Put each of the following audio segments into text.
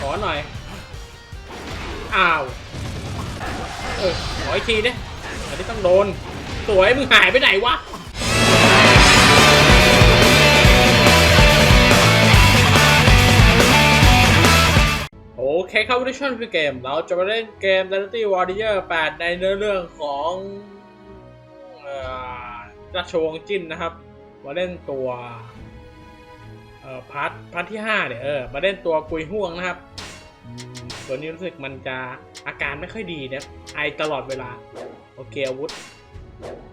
ขอหน่อย อ้าว เออขออีกทีดิอันนี้ต้องโดน สวย มึงหายไปไหนวะโอเคครับวันนี้ช่องคือเกม เราจะมาเล่นเกม Dynasty Warrior 8 ในเนื้อเรื่องของราชวงศ์จินนะครับ มาเล่นตัว อ่อพาร์ทพาร์ทที่5เนี่ยเออมาเล่นตัวกุยห่วงนะครับอืมตัวนี้รู้สึกมันจะอาการไม่ค่อยดีนะไอตลอดเวลา โอเคอาวุธ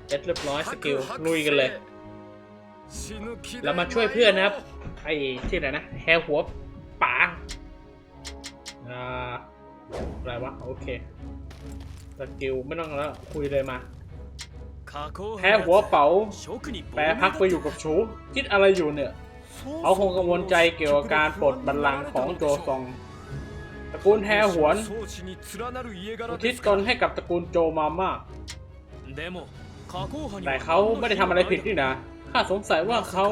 เซ็ตเรียบร้อยสกิลลุยกันเลยแล้วมาช่วยเพื่อนนะครับไอ้ที่ออะไรนะแฮร์หัวป๋าอ่าอะไรวะโอเคสกิลไม่ต้องแล้วคุยเลยมาแพ้หัวเป๋าแปรพักไปอยู่กับชูคิดอะไรอยู่เนี่ย เขาคงกังวลใจเกี่ยวกับการปลดบัลลังก์ของโจซองตระกูลแฮหวนอุทิศตนให้กับตระกูลโจมาม่าแต่เขาไม่ได้ทำอะไรผิดนี่นะข้าสงสัยว่าเขา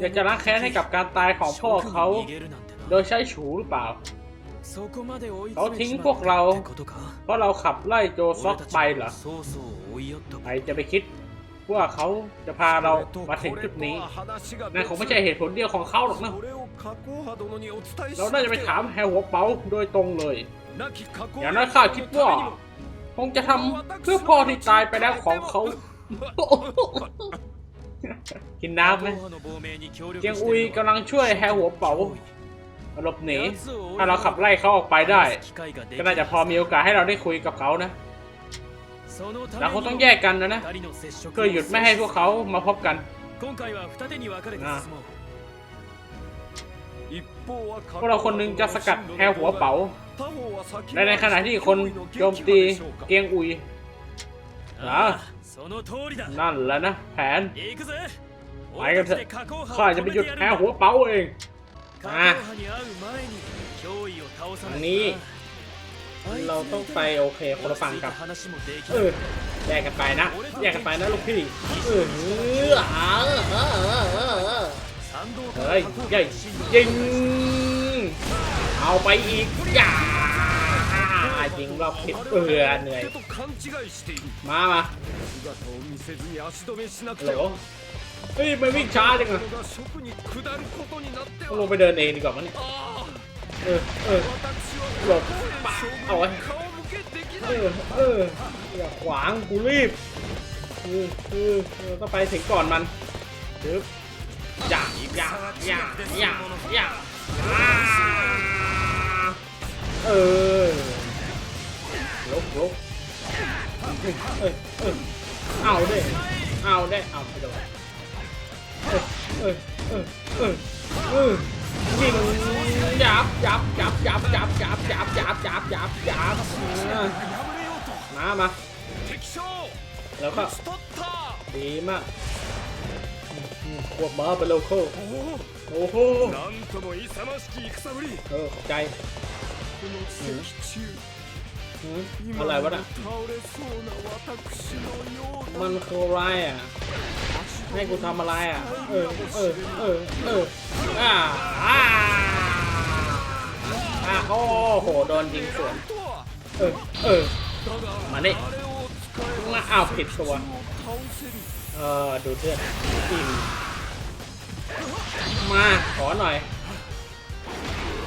อยากจะล้างแค้นให้กับการตายของพ่อเขา โดยใช้ฉูหรือเปล่าเขาทิ้งพวกเรา เพราะเราขับไล่โจซอกไปเหรอใครจะไปคิด ว่าเขาจะพาเรามาถึงจุดนี้นั่นคงไม่ใช่เหตุผลเดียวของเขาหรอกนะเราน่าจะไปถามแฮหัวเปาโดยตรงเลย อย่างงน้นข้าคิดว่าคงจะทำเพื่อพ่อที่ตายไปแล้วของเขากินน้ำไหมเจียงอุยกำลังช่วยแฮหัวเป๋าหลบหนีถ้าเราขับไล่เขาออกไปได้ ก็น่าจะพอมีโอกาสให้เราได้คุยกับเขานะ เราวคคงงต้ต้อองงแยแยกกกักันนนะนะนะนะเพื่อหยุดไม่ให้พวกเขามาพบกันพวกเราคนหนึงจะสกัดแฮหัวเป๋าและและในในขขณะณะที่ที่คคนนโจโจมมตีตีเกียงอุยนะนั่นแหละนะแผนไปกันเถอะข้าข้าจะจะไปไปหหยุยุดดแฮแพ้หัวเป๋าเองอะอันนี้ เราต้องไปโอเคคนละฝั่งกับเออแยกกันไปนะแยกกันไปนะลูกพี่เออเออเออเออเออเออเฮ้ยใหญ่ยิงเอาไปอีกอย่ายิงรอบผิดเอือเหนื่อยมามาโหลเฮ้ยมันวิ่งช้าจังอะต้องลงไปเดินเองดีกว่ามั้งเนี่ย เออ เออหลบปะเอาไว้เออ เออ อย่าขวางกูรีบเออเออเออต้องไปถึงก่อนมันดึบอย่าอย่าอย่าอย่าอย่าเออลบลบเออเออเอาเด้เอาเด้เอาไปโดนเออเออเออเออเออ ยิงยับยับยับยับยับยับยับยับยับยับยับมามาแล้วก็ดีมากควบม้าไปโลโก้โอ้โหเออขอบใจอะไรวะน่ะมันคืออะไรอะ ให้กูทำอะไรอะ เออ เออ เออ เออ อ่า อ่าอ่าโอ้โห โดนยิงสวน เออ เออ มานี่มาอ้าวผิดตัว เออ ดูเลือดอิ่มมา ขอหน่อย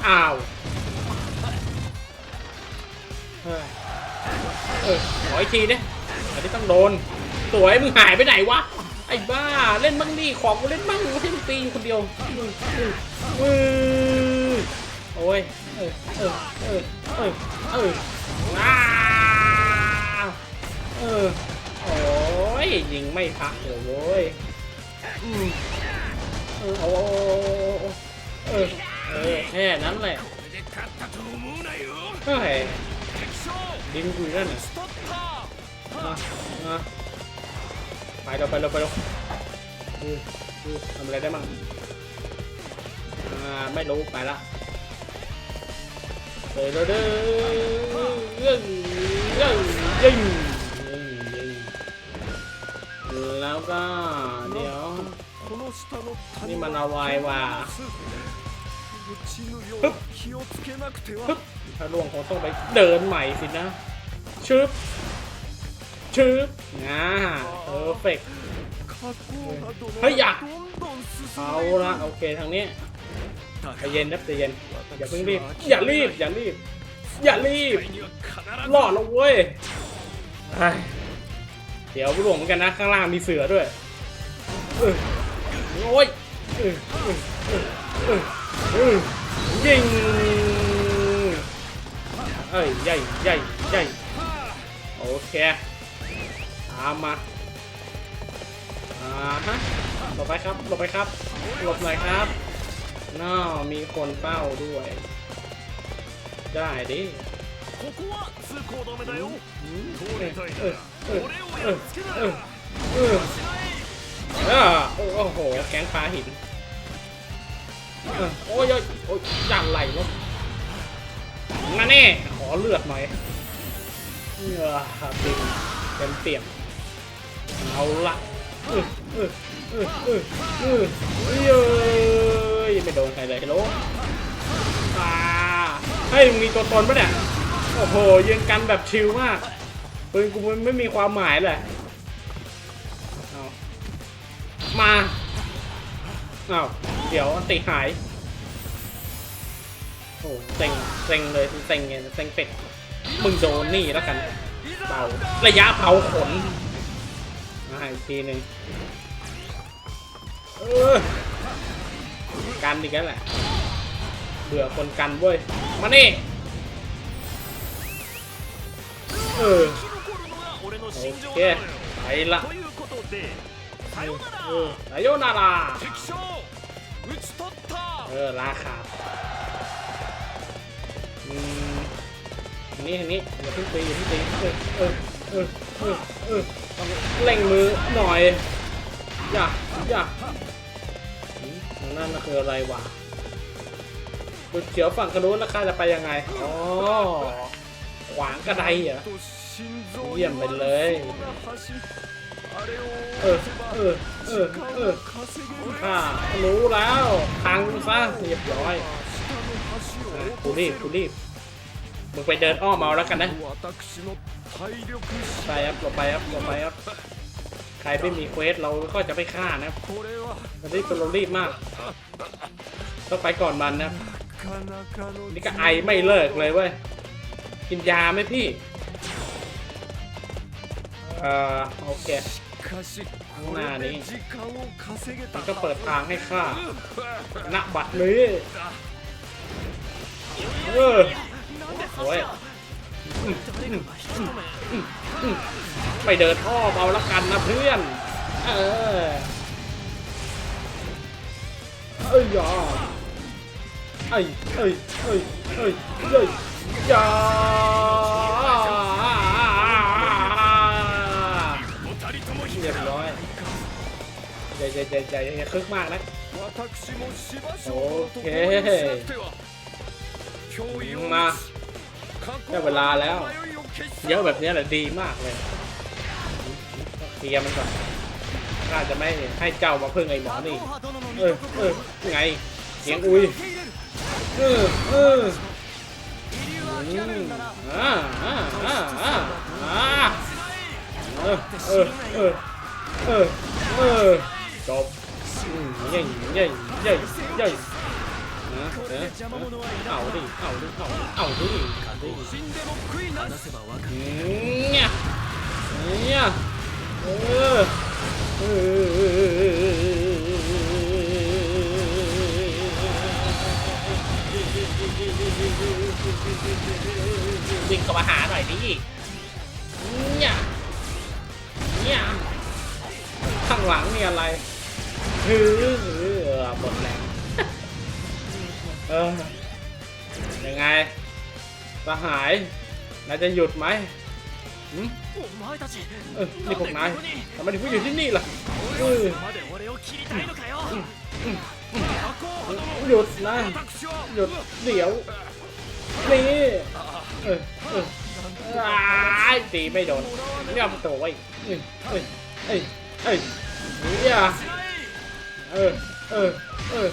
อ้าวเฮ้ยเออ ขออีกทีดิอันนี้ต้องโดน สวย มึงหายไปไหนวะ ไอ้บ้าเล่นบ้างดิของกูเล่นบ้างไม่ใช่มึงตีอยู่คนเดียวอืออืออโอ้ยเออเออเออเออเออว้าเออโอ้ยยิงไม่พักเลยโว้ยอืมเออโอ้เออเออแค่นั้นแหละเฮ้ยดิงกูนั่นน่ะมามา ไปเราไปเราไปเราอืออือทำอะไรได้มั่งไม่รู้ไปละเด้อเด้อเด้อยิงยิงยิงยิงยิงแล้วก็เดี๋ยวนี่มันเอาไว้ว่ะฮึบฮึบถ้าล่วงคงต้องไปเดินใหม่สินะชึบ ชึบอ่าเพอร์เฟกเฮ้ยอย่าเอาละโอเคทางนี้ใจเย็นนะใจเย็นอย่าเพิ่งรีบ อย่ารีบ อย่ารีบ อย่ารีบรอดแล้วเว้ยเฮ้ยเดี๋ยวหลวงเหมือนกันนะ ข้างล่างมีเสือด้วยโอ้ยยิงเอ้ยใหญ่ใหญ่ใหญ่โอเคามมาอ่าฮะหลบไปครับหลบไปครับหลบหน่อยครับน่ามีคนเป้าด้วย ได้ดิโอ้โห แก๊งปลาหินโอ้ยโอ้ยย่าไหลเนาะนั่น่ขอเลือดหน่อยเงือเต็มเต็มเปี่ยม เอาละเออเออเออเออเออเอ้ยไม่โดนใครเลยฮัลโหลอ่าเฮ้ยมึงมีตัวตนปะเนี่ย โอ้โหยืนกันแบบชิลมากปืนกูมันไม่มีความหมายเลยเอามาเอาเดี๋ยวอันติหาย โอ้เซ็งเซ็งเลยเซ็งไงเซ็งเป็ดมึงโดนนี่แล้วกันเป่าระยะเผาขน มาอีกทีหนึ่งกันอีกแล้วแหละเบื่อคนกันเว้ย มานี่เออโอเคไปละเออไซโยนาราเออราคาอืมอันนี้อันนี้อย่าเพิ่งตีอย่าเพิ่งตีเออ เออเออเออเออต้องเล่งมือหน่อย อย่า อย่าทางนั่นคืออะไรวะจุดเขียวฝั่งกระนู้นแล้วข้าจะไปยังไง อ๋อ ขวางกระไดเหรอ เยี่ยมไปเลย เออ เออ เออ เออข้ารู้แล้ว พังซะเรียบร้อยกูรีบกูรีบ มึงไปเดินอ้อมเอาแล้วกันนะไปครับหลบไปครับหลบไปครับใครไม่มีเควสเราก็จะไม่ฆ่านะครันนี้เรารีบมาก ต้องไปก่อนมันนะ นี่ก็ไอไม่เลิกเลยเว้ย กินยาไหมพี่ เอ่อโอเคข้างหน้านี้มันก็เปิดทางให้ข้าณบัตรนี้เออ โอ้ยไปเดินอ้อเอาละกันนะเพื่อน เออ เอ้ยอย่าเอ้ยเอ้ยเอ้ยเอ้ยเอ้ยยาเรียบร้อยอย่าอย่าอย่าอย่าอย่คึกมากนะ โอเคมา ได้เวลาแล้ว เยอะแบบนี้แหละดีมากเลยเคลียร์มันก่อนข้าจะไม่ให้เจ้ามาพึ่งไอ้หมอนี่ เออเออไงเสียงอุ้ย เออเอออืมอ่าอ่าอ่าอ่าอ่าเออเออเออเออเออจบอืมเย่ยเย่ยเย่ยเย่ย นะเออเอาดิ เอาดิ เอาดิเอาดิเอาดิเนี่ยเนี่ยเออเออวิ่งเข้ามาหาหน่อยดิเนี่ยเนี่ยข้างหลังนี่อะไรฮือฮือ นายจะหยุดไหมหืมเออนี่พวกนายทำไมถึงไม่อยู่ที่นี่ล่ะเออหยุดนะหยุดเดี๋ยวนี่เออเอออ้ายตีไม่โดนเนี่ยมันตัวไว้เอ้ยเอ้ยเอ้ยเอ้ยเนี่ยเออเออเออ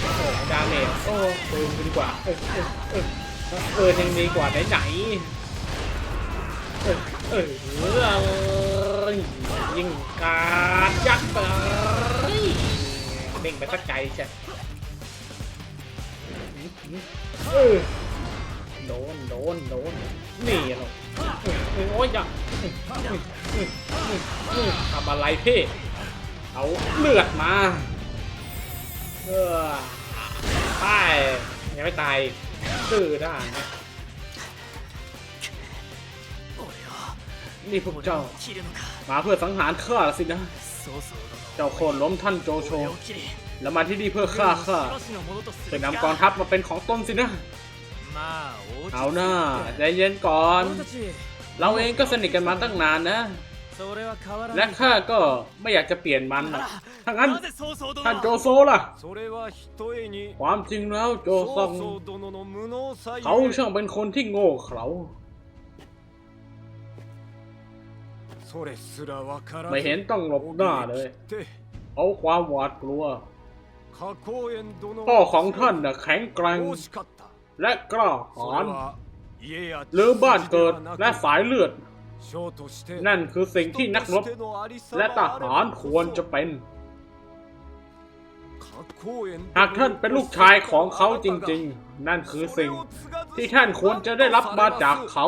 โอ้โหดาเมจโอ้ปืนดีกว่าเออเออเออเออยังดีกว่าไหนไหน เออเออเออยิงการดยักษ์ไปเด้งไปสักไกลใช่เออโดนโดนโดนนี่เออเอโอ้ยย่าทำอะไรพี่เอาเลือดมา เออตายยังไม่ตายซื่อได้นะ นี่พวกเจ้า มาเพื่อสังหารข้าสินะ เจ้าคนล้มท่านโจโฉแล้วมาที่นี่เพื่อฆ่าข้าเพื่นำกองทัพมาเป็นของต้นสินะ เอาหน้าใจเย็นก่อน เราเองก็สนิทกันมาตั้งนานนะ และข้าก็ไม่อยากจะเปลี่ยนมันนะถ้างั้นท่านโจโซล่ะ ความจริงแล้วโจซองเขาช่างเป็นคนที่โง่เขา ไม่เห็นต้องหลบหน้าเลย เอาความหวาดกลัวพ่อของท่านน่ะแข็งแกร่งและกล้าหาญหรือบ้านเกิดและสายเลือด นั่นคือสิ่งที่นักรบและทหารควรจะเป็น หากท่านเป็นลูกชายของเขาจริงๆ นั่นคือสิ่งที่ท่านควรจะได้รับมาจากเขา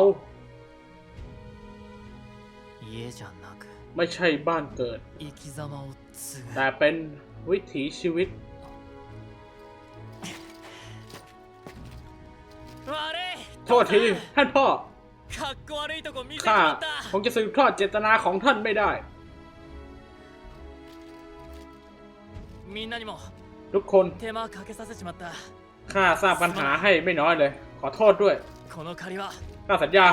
ไม่ใช่บ้านเกิด แต่เป็นวิถีชีวิตโทษทีท่านพ่อข้าคงจะสืบทอดเจตนาของท่านไม่ได้ ทุกคนข้าสร้างปัญหาให้ไม่น้อยเลย ขอโทษด้วย น่าสัญญา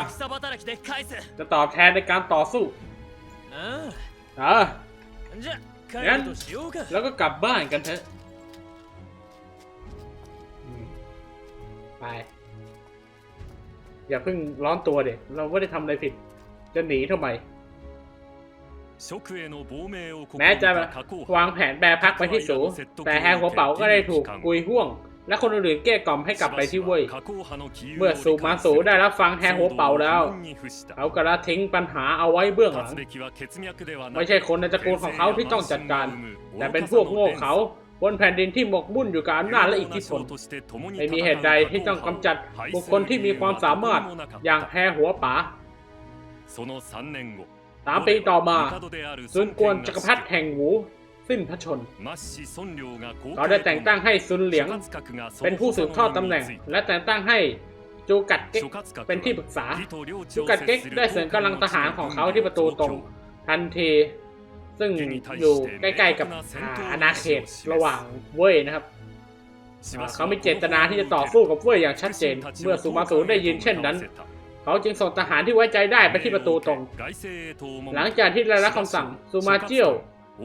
จะตอบแทนในการต่อสู้เอองั้นแล้วก็กลับบ้านกันเถอะไป อย่าเพิ่งร้อนตัวเด็กเราไม่ได้ทำอะไรผิด จะหนีทำไม แม้จะวางแผนแปรพักไปที่สูงแต่แฮงหัวเป๋าก็ได้ถูกกุยห่วง และคนอื่นๆเกลี้ยกล่อมให้กลับไปที่เว่ย เมื่อสูมาสูได้รับฟังแฮงหัวเป๋าแล้ว เขาก็ละทิ้งปัญหาเอาไว้เบื้องหลัง ไม่ใช่คนในตระกูลของเขาที่ต้องจัดการ แต่เป็นพวกโง่เขาบนแผ่นดินที่หมกมุ่นอยู่กับอำนาจและอิทธิพลไม่มีเหตุใดที่ต้องกำจัดบุคคลที่มีความสามารถอย่างแฮหัวป๋าสามปีต่อมาซุนกวนจักรพรรดิแห่งหู สิ้นพระชน เขาได้แต่งตั้งให้ซุนเหลียง เป็เป็นนผู้ผู้สืสืบบททออดดตำตำแหแหน่น่งงและแต่งตั้งให้จูกัดเก็กเป็เป็นนที่ที่ปปรึรึกกษาษา จูจูกักัดดเก็เก็กกได้ได้เสเสริริมมกำกำลัลังงททหาหารรขขอองงเขาเขาที่ที่ปประระตูตูตตรรงงทันทีซึ่งอยู่ใกล้ๆกับอ่าอาณาเขตระหว่างเว่ยนะครับอ่าเขามีเจตนาที่จะต่อสู้กับเว่ยอย่างชัดเจน เมื่อซูมาสูได้ยินเช่นนั้น เขาจึงส่งทหารที่ไว้ใจได้ไปที่ประตูตรง หลังจากที่ได้รับคำสั่งซูมาเจี้ยว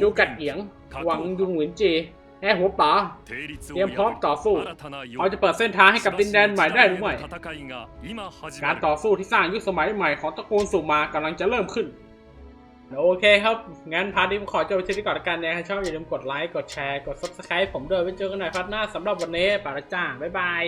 จูกัดเอียงหวังยุงหวินจีแห่หัวป๋าเตรียมพร้อมต่อสู้เขาเขาจะจะเปิดเส้นทางให้ให้กักับบดิดินนแดแดนนใหใหม่ม่ได้ได้หหรืรืออไม่ไม่กาการรต่ต่ออสู้ที่สร้างยุคสมัยใหม่ของตระกูลสุมากำลังจะเริ่มขึ้นโอเคครับ งั้นพาร์ทนี้ผมขอจบไปที่นี่ก่อนละกันนะชอบอย่าลืมกดไลค์ กดแชร์ กด subscribe ผมด้วยไว้เจอกันใหม่พาร์ทหน้าสำหรับวันนี้ไปละจ้า บ๊ายบาย